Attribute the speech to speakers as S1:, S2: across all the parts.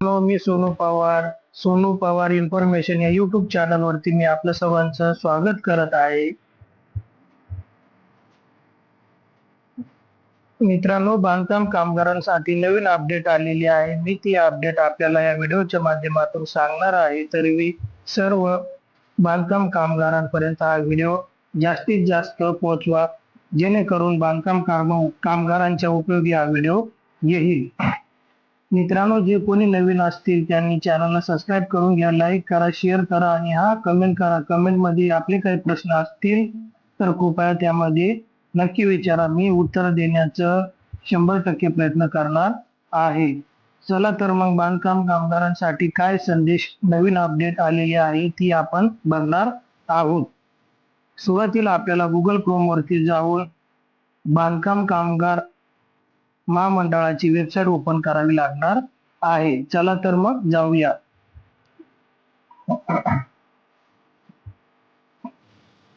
S1: Hello मी Sonu Pawar. Sonu Pawar information या YouTube चॅनलवरती मी आपलं सर्वांचं स्वागत करत आहे. मित्रांनो बांधकाम कामगारांसाठी नवीन अपडेट आलेली आहे. मी ती अपडेट आपल्याला या व्हिडिओच्या माध्यमातून सांगणार आहे. तरी मी सर्व बांधकाम कामगारांपर्यंत हा व्हिडिओ जास्तीत जास्त पोहोचवा. जेणेकरून बांधकाम काम कामगारांच्या उपयोगी हा व्हिडिओ येईल. मित्रांनो जे कोणी नवीन असतील त्यांनी चॅनलला सबस्क्राईब करून घ्या लाईक करा शेअर करा आणि हा कमेंट करा. कमेंटमध्ये आपले काही प्रश्न असतील तर कृपया त्यामध्ये नक्की विचारा. मी उत्तर देण्याचं शंभर टक्के प्रयत्न करणार आहे. चला तर मग बांधकाम कामगारांसाठी काय संदेश नवीन अपडेट आलेली आहे ती आपण बघणार आहोत. सुरुवातीला आपल्याला गुगल क्रोमवरती जाऊन बांधकाम कामगार महामंडळाची वेबसाईट ओपन करावी लागणार आहे. चला तर मग जाऊया.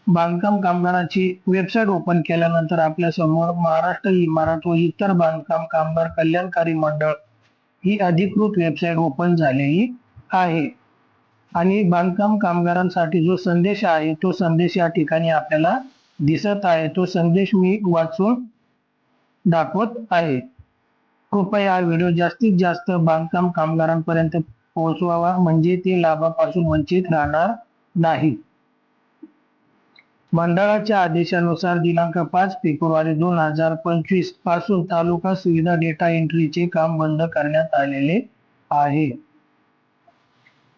S1: बांधकाम कामगाराची वेबसाईट ओपन केल्यानंतर आपल्यासमोर महाराष्ट्र इमारत व इतर बांधकाम कामगार कल्याणकारी मंडळ ही अधिकृत वेबसाईट ओपन झालेली आहे. आणि बांधकाम कामगारांसाठी जो संदेश आहे तो संदेश या ठिकाणी आपल्याला दिसत आहे. तो संदेश मी वाचून दाखवत आहे. कृपया हा व्हिडिओ जास्तीत जास्त बांधकाम कामगारांपर्यंत पोहोचवावा म्हणजे ते लाभापासून वंचित राहणार नाही. मंडळाच्या आदेशानुसार दिनांक पाच फेब्रुवारी दोन हजार पंचवीसपासून तालुका सुविधा डेटा एंट्रीचे काम बंद करण्यात आलेले आहे.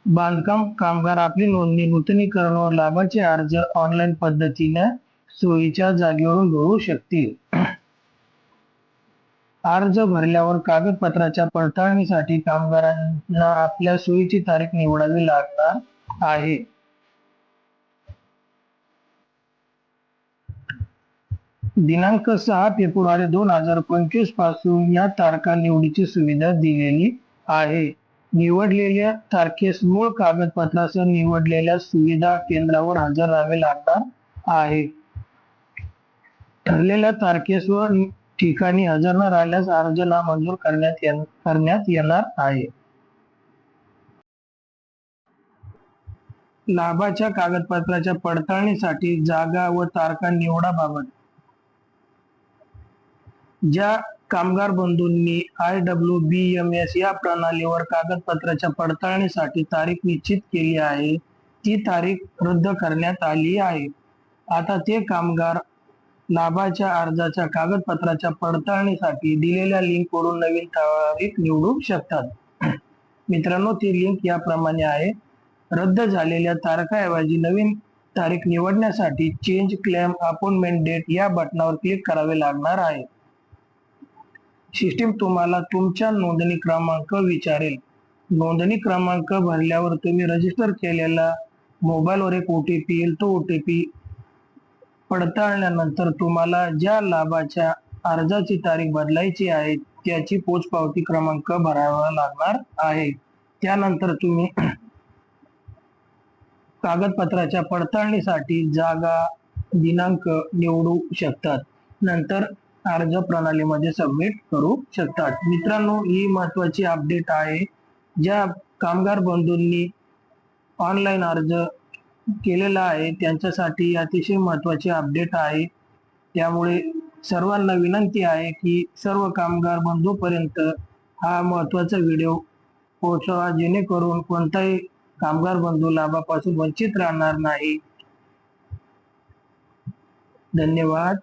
S1: बांधकाम कामगार आपली नोंदणी नूतनीकरण व लाभाचे अर्ज ऑनलाईन पद्धतीने सोयीच्या जागेवरून भरू शकतील. अर्ज भरल्यावर कागदपत्राच्या पडताळणीसाठी कामगारांना आपल्या सोयीची तारीख निवडावी लागणार आहे. दिनांक सहा फेब्रुवारी दोन हजार पंचवीसपासून या तारखा निवडीची सुविधा दिलेली आहे. निवडलेल्या तारखेस मूळ कागदपत्रासह निवडलेल्या सुविधा केंद्रावर हजर राहावे लागणार आहे. ठरलेल्या तारखेस व ठिकाणी हजर न राहिल्यास अर्ज नामंजूर करण्यात करण्यात येणार आहे. लाभाच्या कागदपत्राच्या पडताळणीसाठी जागा व तारखा निवडाबाबत. ज्या कामगार बंधूंनी I W B M S या प्रणालीवर कागदपत्राच्या पडताळणीसाठी तारीख निश्चित केली आहे ती तारीख रद्द करण्यात आली आहे. आता ते कामगार लाभाच्या अर्जाच्या कागदपत्राच्या पडताळणीसाठी दिलेल्या लिंक वरून नवीन तारीख निवडू शकतात. मित्रांनो ती लिंक याप्रमाणे आहे. रद्द झालेल्या तारखाऐवजी नवीन तारीख निवडण्यासाठी चेंज क्लेम अपॉइंटमेंट डेट या बटनावर क्लिक करावे लागणार आहे. सिस्टीम तुम्हाला तुमच्या नोंदणी क्रमांक विचारेल. नोंदणी क्रमांक भरल्यावर तुम्ही रजिस्टर केलेला मोबाईलवर एक ओटीपी येईल. तो ओटीपी पडताळल्यानंतर तुम्हाला ज्या लाभाच्या अर्जाची तारीख बदलायची आहे त्याची पोचपावती क्रमांक भरावा लागणार आहे. त्यानंतर तुम्ही कागदपत्राच्या पडताळणीसाठी जागा दिनांक निवडू शकतात. नंतर अर्ज प्रणालीमध्ये सबमिट करू शकतात. मित्रांनो ही महत्वाची अपडेट आहे. ज्या कामगार बंधूंनी ऑनलाईन अर्ज केलेला आहे. त्यांच्यासाठी अतिशय महत्त्वाचे अपडेट आहे. त्यामुळे सर्वांना विनंती आहे की सर्व कामगार बंधूपर्यंत हा महत्त्वाचा व्हिडिओ पोहोचवा जेणेकरून कोणताही कामगार बंधू लाभापासून वंचित राहणार नाही. धन्यवाद.